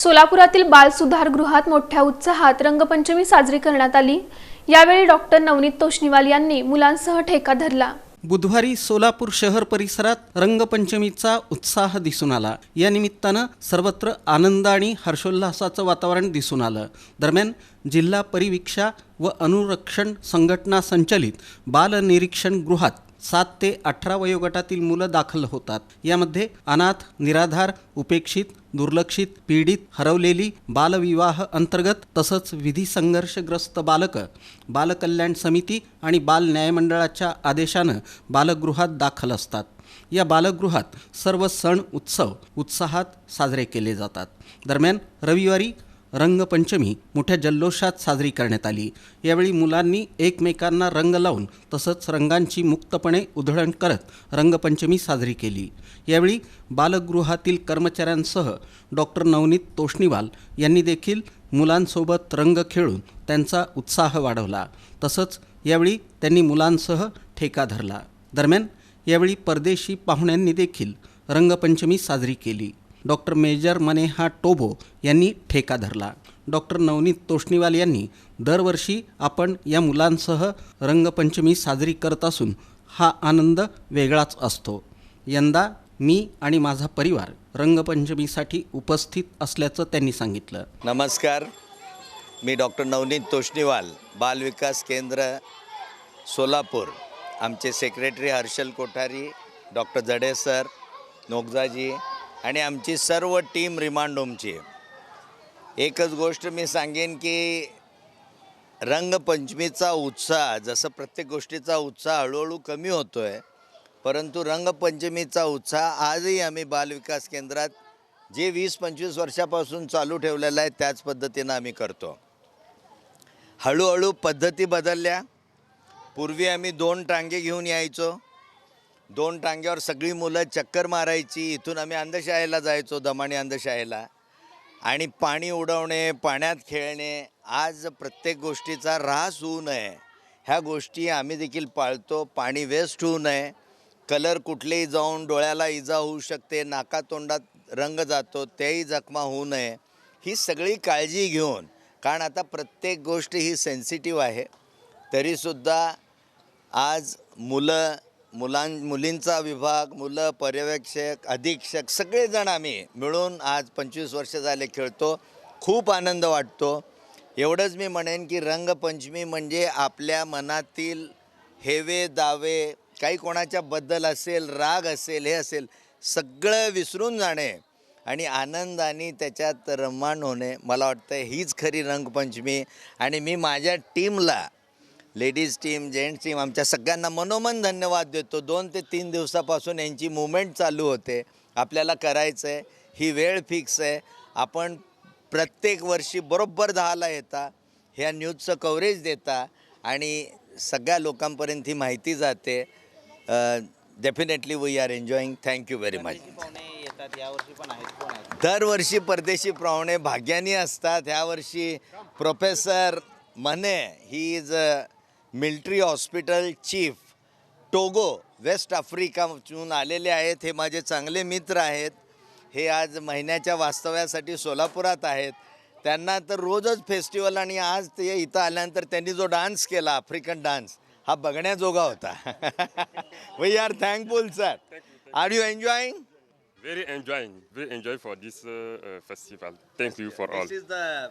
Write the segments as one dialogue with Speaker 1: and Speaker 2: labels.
Speaker 1: सोलापुरातील बाल सुधारगृहात मोठ्या उत्साहात रंगपंचमी साजरी करण्यात आली. यावेळी डॉक्टर नवनीत तोष्णीवाल यांनी मुलांसह ठेका धरला.
Speaker 2: बुधवारी सोलापूर शहर परिसरात रंगपंचमीचा उत्साह दिसून आला. या निमित्तानं सर्वत्र आनंद आणि हर्षोल्लासाचं वातावरण दिसून आलं. दरम्यान जिल्हा परिवीक्षा व अनुरक्षण संघटना संचलित बाल निरीक्षण गृहात सात ते अठरा वयोगटातील मुलं दाखल होतात. यामध्ये अनाथ निराधार उपेक्षित दुर्लक्षित पीडित हरवलेली बालविवाह अंतर्गत तसंच विधी संघर्षग्रस्त बालकं बालकल्याण समिती आणि बाल न्यायमंडळाच्या आदेशानं बालगृहात दाखल असतात. या बालगृहात सर्व सण उत्सव उत्साहात साजरे केले जातात. दरम्यान रविवारी रंगपंचमी मोठ्या जल्लोषात साजरी करण्यात आली. यावेळी मुलांनी एकमेकांना रंग लावून तसंच रंगांची मुक्तपणे उधळण करत रंगपंचमी साजरी केली. यावेळी बालगृहातील कर्मचाऱ्यांसह डॉक्टर नवनीत तोष्णीवाल यांनी देखील मुलांसोबत रंग खेळून त्यांचा उत्साह वाढवला. तसंच यावेळी त्यांनी मुलांसह ठेका धरला. दरम्यान यावेळी परदेशी पाहुण्यांनी देखील रंगपंचमी साजरी केली. डॉक्टर मेजर मनेहा टोबो यांनी ठेका धरला. डॉक्टर नवनीत तोष्णीवाल यांनी दरवर्षी आपण या मुलांसह रंगपंचमी साजरी करत असून हा आनंद वेगळाच असतो. यंदा मी आणि माझा परिवार रंगपंचमीसाठी उपस्थित असल्याचं त्यांनी सांगितलं.
Speaker 3: नमस्कार. मी डॉक्टर नवनीत तोष्णीवाल बालविकास केंद्र सोलापूर. आमचे secretary Harshal Kothari doctor Jade sir नोगजाजी आणि आमची सर्व टीम रिमांड होमची एकच गोष्ट मी सांगेन की रंगपंचमीचा उत्साह जसं प्रत्येक गोष्टीचा उत्साह हळूहळू कमी होतो आहे परंतु रंगपंचमीचा उत्साह आजही आम्ही बालविकास केंद्रात जे वीस पंचवीस वर्षापासून चालू ठेवलेलं आहे त्याच पद्धतीनं आम्ही करतो. हळूहळू पद्धती बदलल्या. पूर्वी आम्ही दोन टांगे घेऊन यायचो. दोन टांग्यावर सगळी मुलं चक्कर मारायची. इथून आम्ही अंधशाळेला जायचो दमाणी अंधशाळेला आणि पाणी उडवणे पाण्यात खेळणे आज प्रत्येक गोष्टीचा ऱ्हास होऊ नये. ह्या गोष्टी आम्ही देखील पाळतो. पाणी वेस्ट होऊ नये. कलर कुठलेही जाऊन डोळ्याला इजा होऊ शकते नाकातोंडात रंग जातो तेही जखमा होऊ नये. ही सगळी काळजी घेऊन कारण आता प्रत्येक गोष्ट ही सेन्सिटिव्ह आहे. तरीसुद्धा आज मुलं मुलां मुलींचा विभाग मुलं पर्यवेक्षक अधीक्षक सगळेजण आम्ही मिळून आज पंचवीस वर्ष झाले खेळतो. खूप आनंद वाटतो. एवढंच मी म्हणेन की रंगपंचमी म्हणजे आपल्या मनातील हेवे दावे काही कोणाच्याबद्दल असेल राग असेल हे असेल सगळं विसरून जाणे आणि आनंदाने त्याच्यात रममाण होणे. मला वाटतं हीच खरी रंगपंचमी. आणि मी माझ्या टीमला लेडीज टीम जेंट्स टीम आमच्या सगळ्यांना मनोमन धन्यवाद देतो. दोन ते तीन दिवसापासून यांची मुवमेंट चालू होते. आपल्याला करायचं आहे ही वेळ फिक्स आहे. आपण प्रत्येक वर्षी बरोबर दहाला येता. ह्या न्यूजचं कव्हरेज देता. आणि सगळ्या लोकांपर्यंत ही माहिती जाते. Definitely we are enjoying thank you very much दरवर्षी परदेशी पाहुणे भाग्यानी असतात. ह्यावर्षी प्रोफेसर मने he is a military hospital chief Togo west आफ्रिकातून आलेले आहेत. हे माझे चांगले मित्र आहेत. हे आज महिन्याच्या वास्तव्यासाठी सोलापुरात आहेत. त्यांना तर रोजच फेस्टिवल आणि आज ते इथं आल्यानंतर त्यांनी जो डान्स केला आफ्रिकन डान्स हा बघण्याजोगा होता. We are thankful sir are you enjoying
Speaker 4: Very enjoying, very enjoy for this uh, uh, festival. Thank you for all.
Speaker 3: This is the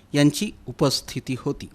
Speaker 2: यांची उपस्थिती होती.